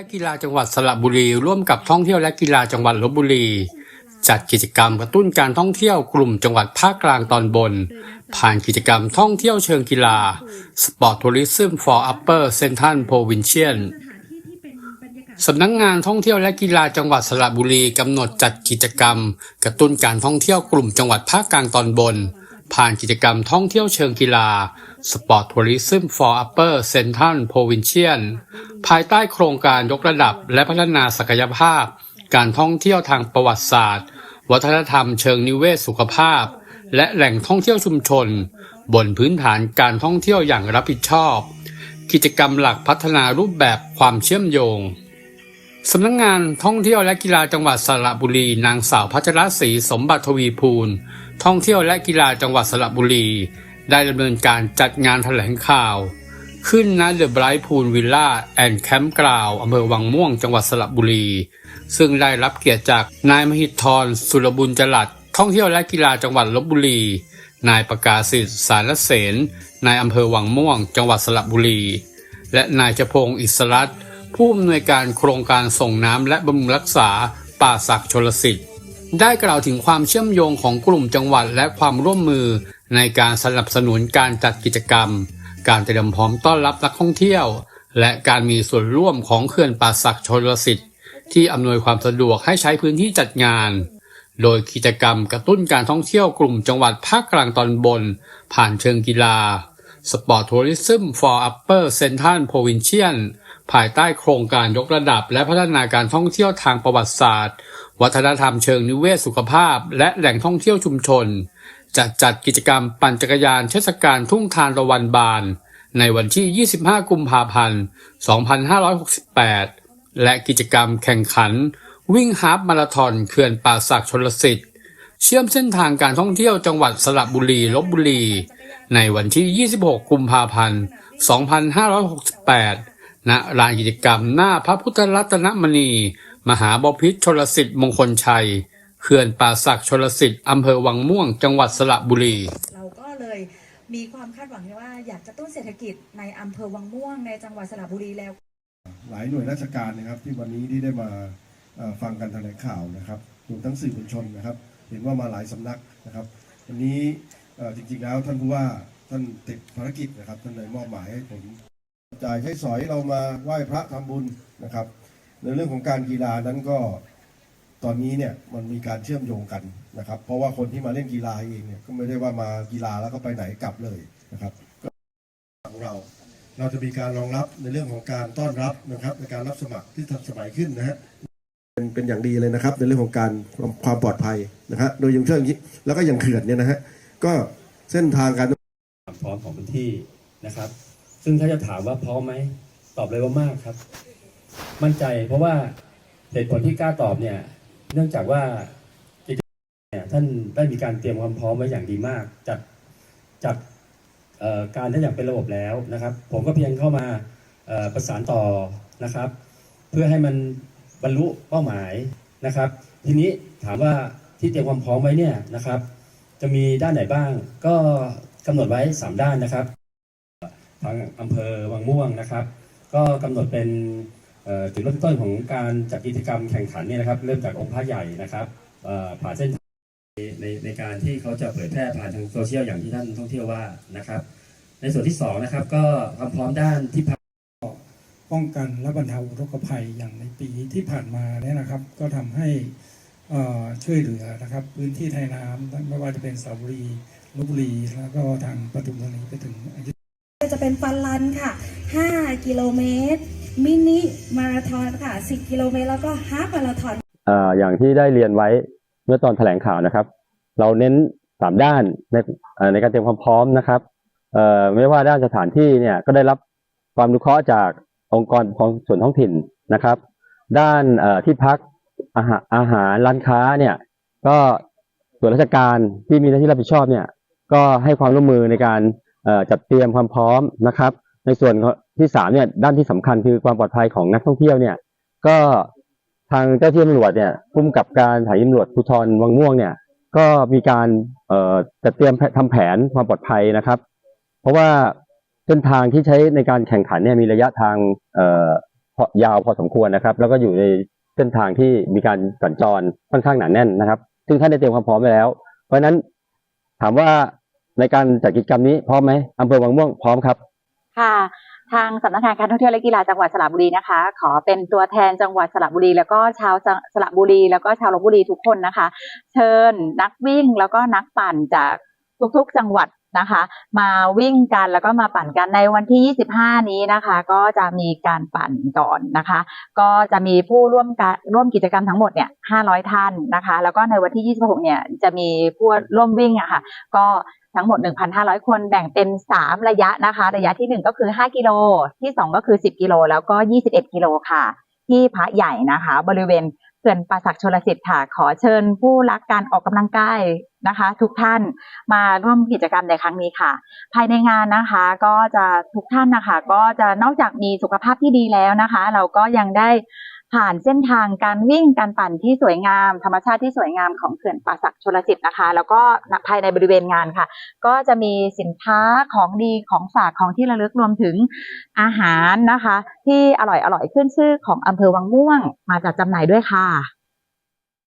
และกีฬาจังหวัดสระบุรี ร่วมกับท่องเที่ยวและกีฬาจังหวัดลบบุรี จัดกิจกรรมกระตุ้นการท่องเที่ยวกลุ่มจังหวัดภาคกลางตอนบน ผ่านกิจกรรมท่องเที่ยวเชิงกีฬา Sport Tourism for Upper Central Provincial สำนักงานท่องเที่ยวและกีฬาจังหวัดสระบุรีกำหนดจัดกิจกรรม กระตุ้นการท่องเที่ยวกลุ่มจังหวัดภาคกลางตอนบน ผ่านกิจกรรมท่องเที่ยวเชิงกีฬา Sport Tourism for Upper Central Provincial ภายใต้โครงการยกระดับและพัฒนาศักยภาพ การท่องเที่ยวทางประวัติศาสตร์ วัฒนธรรมเชิงนิเวศสุขภาพ และแหล่งท่องเที่ยวชุมชน บนพื้นฐานการท่องเที่ยวอย่างรับผิดชอบ กิจกรรมหลักพัฒนารูปแบบความเชื่อมโยงสำนักงงานท่องเที่ยวและกีฬาจังหวัดสระบุรี นางสาวพัชรศรีสมบัติทวีพูลท่องเที่ยวและกีฬาจังหวัดสระบุรี ได้ดำเนินการจัดงานแถลงข่าว ขึ้นณเดอะไบรท์พูลวิลล่าแอนด์แคมป์กราวอำเภอวังม่วงจังหวัดสระบุรี ซึ่งได้รับเกียรติจากนายมหิทธรสุรบุญจรัสท่องเที่ยวและกีฬาจังหวัดลบบุรี นายประกาศสิทธิ์สารเสนนายอำเภอวังม่วง จังหวัดสระบุรี และนายจพงศ์อิสรัตผู้อำนวยการโครงการส่งน้ำและบำรุงรักษาป่าศักดิ์ชลสิทธิ์ได้กล่าวถึงความเชื่อมโยงของกลุ่มจังหวัดและความร่วมมือ ในการสนับสนุนการจัดกิจกรรม การเตรียมพร้อมต้อนรับนักท่องเที่ยว และการมีส่วนร่วมของเขื่อนป่าศักดิ์ชลสิทธิ์ที่อำนวยความสะดวกให้ใช้พื้นที่จัดงาน โดยกิจกรรมกระตุ้นการท่องเที่ยวกลุ่มจังหวัดภาคกลางตอนบน ผ่านเชิงกีฬา Sport Tourism for Upper Central Provincial ภายใต้โครงการยกระดับ และพัฒนาการท่องเที่ยวทางประวัติศาสตร์ วัฒนธรรมเชิงนิเวศสุขภาพ และแหล่งท่องเที่ยวชุมชน จะจัดกิจกรรมปั่นจักรยานเทศกาลทุ่งทานตะวันบาน ในวันที่ 25 กุมภาพันธ์ 2568 และกิจกรรมแข่งขัน วิ่งฮาล์ฟมาราธอนเขื่อนป่าศักดิ์ชลสิทธิ์ เชื่อมเส้นทางการท่องเที่ยวจังหวัดสระบุรีลบบุรี ในวันที่ 26 กุมภาพันธ์ 2568 ณลานกิจกรรมหน้าพระพุทธรัตนมณี มหาบพิตรชนลสิทธิ์มงคลชัย เขื่อนป่าศักดิ์ชลสิทธิ์อำเภอวังม่วง จังหวัดสระบุรี เราก็เลยมีความคาดหวังว่าอยากกระตุ้นเศรษฐกิจในอำเภอวังม่วงในจังหวัดสระบุรีแล้ว หลายหน่วยราชการนะครับ ที่วันนี้ที่ได้มาเอ่อฟังการแถลงข่าวนะครับรวมทั้งสื่อมวลชนนะครับ เห็นว่ามาหลายสำนักนะครับ วันนี้เอ่อจริงๆแล้วท่านผู้ว่าท่านติดภารกิจนะครับท่านเลยมอบหมายให้ผมจ่ายใช้สอยเรามาไหว้พระทำบุญนะครับ ในเรื่องของการกีฬานั้นก็ ตอนนี้เนี่ยมันมีการเชื่อมโยงกันนะครับ เพราะว่าคนที่มาเล่นกีฬาเองเนี่ยก็ไม่ได้ว่ามากีฬาแล้วก็ไปไหนกลับเลยนะครับของเราเราจะมีการรองรับในเรื่องของการต้อนรับนะครับ ในการรับสมัครที่ทันสมัยขึ้นนะฮะเป็นเป็นอย่างดีเลยนะครับ ในเรื่องของการความความปลอดภัยนะครับโดยย่างเช่นแล้วก็ย่างเขื่อนเนี่ยนะฮะก็เส้นทางการพร้อมของพื้นที่นะครับ ซึ่งถ้าจะถามว่าพร้อมไหมตอบเลยว่ามากครับ มั่นใจเพราะว่าเหตุผลที่กล้าตอบเนี่ย เนื่องจากว่ากิจเนี่ยท่านได้มีการเตรียมความพร้อมไว้อย่างดีมาก จัดจัดการได้อย่างเป็นระบบแล้วนะครับ ผมก็เพียงเข้ามาประสานต่อนะครับ เพื่อให้มันบรรลุเป้าหมายนะครับ ทีนี้ถามว่าที่เตรียมความพร้อมไว้เนี่ยนะครับ จะมีด้านไหนบ้าง ก็กำหนดไว้ 3 ด้านนะครับทางอำเภอวังม่วงนะครับ ก็กำหนดเป็น จุดเริ่มต้นของการจัดกิจกรรมแข่งขันเนี่ยนะครับ เริ่มจากองค์พระใหญ่นะครับผ่านเส้นในในการที่เขาจะเผยแพร่ผ่านทางโซเชียลอย่างที่ท่านท่องเที่ยวว่านะครับ ในส่วนที่สองนะครับก็ความพร้อมด้านที่พักป้องกันและบรรเทาอุทกภัยอย่างในปีที่ผ่านมาเนี่ยนะครับ ก็ทำให้ช่วยเหลือนะครับ พื้นที่ไทยน้ำไม่ว่าจะเป็นสระบุรีลบบุรี แล้วก็ทางปทุมธานีไปถึงจะเป็นฟันลันค่ะ 5 กิโลเมตร มินิมาราธอนค่ะ 10 กิโลเมตรแล้วก็ฮาฟมาราธอนอ่ออย่างที่ได้เรียนไว้เมื่อตอนแถลงข่าวนะครับ เราเน้นสามด้านในในการเตรียมความพร้อมนะครับเอ่อไม่ว่าด้านสถานที่เนี่ยก็ได้รับความอนุเคราะห์จากองค์กรปกครองส่วนท้องถิ่นนะครับ ด้านเอ่อที่พักอาหารอาหารร้านค้าเนี่ยก็ส่วนราชการที่มีหน้าที่รับผิดชอบเนี่ยก็ให้ความร่วมมือในการจัดเตรียมความพร้อมนะครับ ในส่วน ที่สามเนี่ยด้านที่สำคัญคือความปลอดภัยของนักท่องเที่ยวเนี่ย ก็ทางเจ้าที่ตำรวจเนี่ยพุ่มกับการถ่ายตำรวจภูธรวังม่วงเนี่ย ก็มีการเอ่อจัดเตรียมทำแผนความปลอดภัยนะครับ เพราะว่าเส้นทางที่ใช้ในการแข่งขันเนี่ยมีระยะทางเอ่อพยาวพอสมควรนะครับ แล้วก็อยู่ในเส้นทางที่มีการสัญจรค่อนข้างหนาแน่นนะครับ ซึ่งท่านได้เตรียมความพร้อมไว้แล้ว เพราะฉะนั้นถามว่าในการจัดกิจกรรมนี้พร้อมไหมอำเภอวังม่วงพร้อมครับ ค่ะ ทางสำนักงานการท่องเที่ยวและกีฬาจังหวัดสระบุรีนะคะ ขอเป็นตัวแทนจังหวัดสระบุรี แล้วก็ชาวสระบุรี แล้วก็ชาวลบบุรีทุกคนนะคะ เชิญนักวิ่งแล้วก็นักปั่นจากทุกๆ จังหวัด นะคะ มาวิ่งกันแล้วก็มาปั่นกันในวันที่ 25 นี้นะคะ ก็จะมีการปั่นก่อนนะคะ ก็จะมีผู้ร่วมการร่วมกิจกรรมทั้งหมดเนี่ย 500 ท่านนะคะ แล้วก็ในวันที่ 26 เนี่ยจะมีผู้ร่วมวิ่งอะค่ะ ก็ทั้งหมด 1,500 คนแบ่งเป็น 3 ระยะนะคะ ระยะทีหนึ่1 ก็คือ 5 กิโล ที่ 2 ก็คือ 10 กิโล แล้วก็ 21 กิโลค่ะ ที่พระใหญ่นะคะ บริเวณ เขื่อนป่าศักดิ์ชลสิทธิ์ค่ะ ขอเชิญผู้รักการออกกำลังกายนะคะ ทุกท่านมาร่วมกิจกรรมในครั้งนี้ค่ะ ภายในงานนะคะก็จะทุกท่านนะคะ ก็จะนอกจากมีสุขภาพที่ดีแล้วนะคะ เราก็ยังได้ ผ่านเส้นทางการวิ่งการปั่นที่สวยงาม ธรรมชาติที่สวยงามของเขื่อนป่าศักดิ์ชลสิทธิ์นะคะ แล้วก็ภายในบริเวณงานค่ะ ก็จะมีสินค้าของดีของฝากของที่ระลึกรวมถึงอาหารนะคะ ที่อร่อยอร่อยขึ้นชื่อของอำเภอวังม่วงมาจัดจำหน่ายด้วยค่ะ